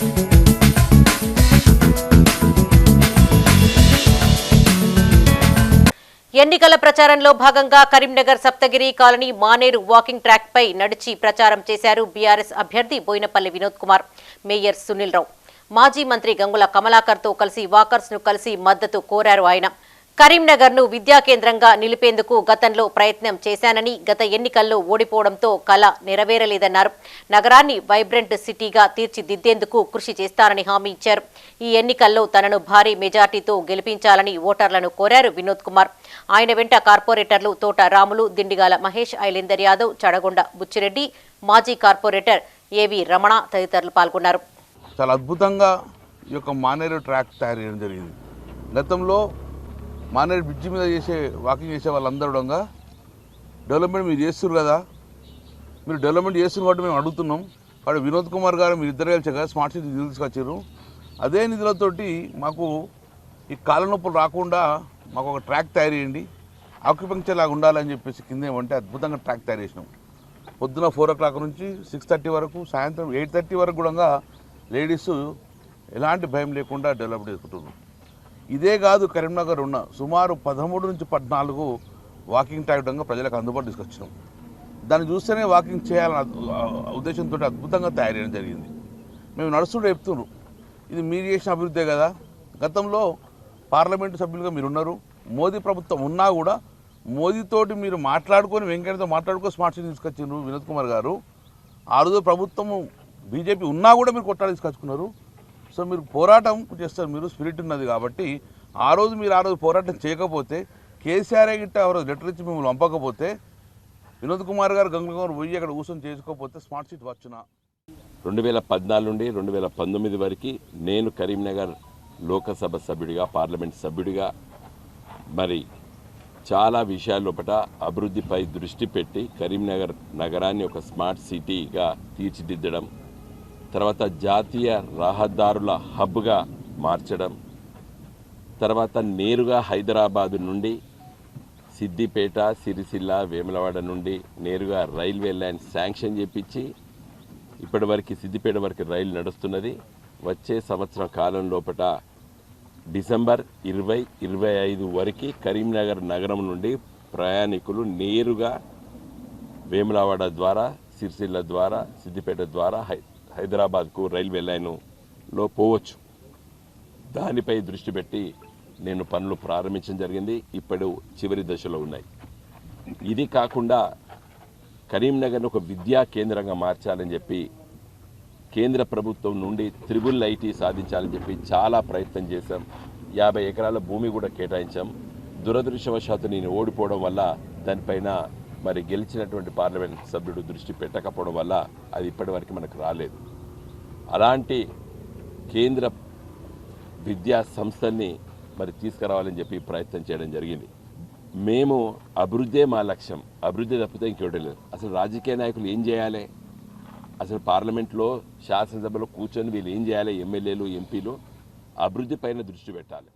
ఎన్నికల ప్రచారంలో భాగంగా Karimnagar Saptagiri colony Maneru walking track పై నడిచి ప్రచారం చేశారు బీఆర్ఎస్ అభ్యర్థి బోయినపల్లి వినోద్ కుమార్ మేయర్ సునీల్ రావు. మాజీ మంత్రి గంగుల కమలాకర్తో కలిసి వాకర్స్ను కలిసి మద్దతు కోరారు ఆయన. కరీంనగర్ను విద్యా కేంద్రంగా నిలిపేందుకు గతంలో ప్రయత్నం చేశానని గత ఎన్నికల్లో ఓడిపోవడంతో కళ నెరవేరలేదన్నారు. నగరాన్ని వైబ్రెంట్ సిటీగా తీర్చిదిద్దేందుకు కృషి చేస్తానని హామీ ఇచ్చారు. ఈ ఎన్నికల్లో తనను భారీ మెజార్టీతో గెలిపించాలని ఓటర్లను కోరారు వినోద్ కుమార్. ఆయన వెంట కార్పొరేటర్లు తోట రాములు దిండిగాల మహేష్ ఐలేందర్ యాదవ్ చడగొండ బుచ్చిరెడ్డి మాజీ కార్పొరేటర్ ఏవి రమణ తదితరులు పాల్గొన్నారు. చాలా అద్భుతంగా ఈ యొక్క మానేరు ట్రాక్ తయారు చేయడం జరిగింది. గతంలో మానేరు బ్రిడ్జి మీద చేసే వాకింగ్ చేసే వాళ్ళందరూ కూడా డెవలప్మెంట్ మీరు చేస్తున్నారు కదా. మీరు డెవలప్మెంట్ చేస్తున్న కాబట్టి మేము అడుగుతున్నాం. కాబట్టి వినోద్ కుమార్ గారు మీరు ఇద్దరు కలిసి కదా స్మార్ట్ సిటీ నిధులు తీసుకొచ్చారు. అదే నిధులతోటి మాకు ఈ కాళ్ళ నొప్పులు రాకుండా మాకు ఒక ట్రాక్ తయారు చేయండి. ఆక్యుపంక్చర్ లాగా ఉండాలని చెప్పేసి కింద ఏమంటే అద్భుతంగా ట్రాక్ తయారు చేసినాం. పొద్దున ఫోర్ ఓ క్లాక్ నుంచి సిక్స్ థర్టీ వరకు సాయంత్రం ఎయిట్ థర్టీ వరకు కూడా లేడీస్ ఎలాంటి భయం లేకుండా డెవలప్ చేసుకుంటున్నాం ఇదే కాదు కరీంనగర్ ఉన్న సుమారు పదమూడు నుంచి పద్నాలుగు వాకింగ్ ట్రాక్ విధంగా ప్రజలకు అందుబాటు తీసుకొచ్చినాం. దాన్ని చూస్తేనే వాకింగ్ చేయాలన్న ఉద్దేశంతో అద్భుతంగా తయారు చేయడం జరిగింది. మేము నడుస్తుంటే చెప్తున్నారు ఇది మీరు చేసిన అభివృద్ధే కదా. గతంలో పార్లమెంటు సభ్యులుగా మీరు ఉన్నారు మోదీ ప్రభుత్వం ఉన్నా కూడా మోదీతోటి మీరు మాట్లాడుకొని వెంకయ్యతో మాట్లాడుకొని స్మార్ట్ సిటీ తీసుకొచ్చిండ్రు వినోద్ కుమార్ గారు. ఆ రోజు ప్రభుత్వము బీజేపీ ఉన్నా కూడా మీరు కొట్టాలి తీసుకొచ్చుకున్నారు. సో మీరు పోరాటం చేస్తారు మీరు స్పిరిట్ ఉన్నది కాబట్టి ఆ రోజు మీరు ఆ రోజు పోరాటం చేయకపోతే కేసీఆర్ గిట్ట ఆ రోజు లెటర్ ఇచ్చి మిమ్మల్ని పంపకపోతే వినోద్ కుమార్ గారు గంగుల పోయి అక్కడ కూర్చొని చేసుకోకపోతే స్మార్ట్ సిటీ వచ్చిన? రెండు వేల పద్నాలుగు నుండి రెండు వేల పంతొమ్మిది వరకు నేను కరీంనగర్ లోకసభ సభ్యుడిగా పార్లమెంట్ సభ్యుడిగా మరి చాలా విషయాల లోపల అభివృద్ధిపై దృష్టి పెట్టి కరీంనగర్ నగరాన్ని ఒక స్మార్ట్ సిటీగా తీర్చిదిద్దడం తర్వాత జాతీయ రహదారుల హబ్గా మార్చడం తర్వాత నేరుగా హైదరాబాదు నుండి సిద్దిపేట సిరిసిల్ల వేములవాడ నుండి నేరుగా రైల్వే లైన్ శాంక్షన్ చేపించి ఇప్పటివరకు సిద్దిపేట వరకు రైలు నడుస్తున్నది. వచ్చే సంవత్సరం కాలం లోపల డిసెంబర్ ఇరవై ఇరవై ఐదు వరకు కరీంనగర్ నగరం నుండి ప్రయాణికులు నేరుగా వేములవాడ ద్వారా సిరిసిల్ల ద్వారా సిద్దిపేట ద్వారా హై హైదరాబాద్కు రైల్వే లైన్లో పోవచ్చు. దానిపై దృష్టి పెట్టి నేను పనులు ప్రారంభించడం జరిగింది. ఇప్పుడు చివరి దశలో ఉన్నాయి. ఇది కాకుండా కరీంనగర్ను ఒక విద్యా కేంద్రంగా మార్చాలని చెప్పి కేంద్ర ప్రభుత్వం నుండి త్రిబుల్ ఐటీ సాధించాలని చెప్పి చాలా ప్రయత్నం చేశాం. యాభై ఎకరాల భూమి కూడా కేటాయించాం. దురదృష్టవశాత్తు నేను ఓడిపోవడం వల్ల దానిపైన మరి గెలిచినటువంటి పార్లమెంట్ సభ్యుడు దృష్టి పెట్టకపోవడం వల్ల అది ఇప్పటివరకు మనకు రాలేదు. అలాంటి కేంద్ర విద్యా సంస్థల్ని మరి తీసుకురావాలని చెప్పి ప్రయత్నం చేయడం జరిగింది. మేము అభివృద్ధే మా లక్ష్యం. అభివృద్ధి తప్పితే ఇంకోటి లేదు అసలు రాజకీయ నాయకులు ఏం చేయాలి? అసలు పార్లమెంట్లో శాసనసభలో కూర్చొని వీళ్ళు ఏం చేయాలి? ఎమ్మెల్యేలు ఎంపీలు అభివృద్ధి పైన దృష్టి పెట్టాలి.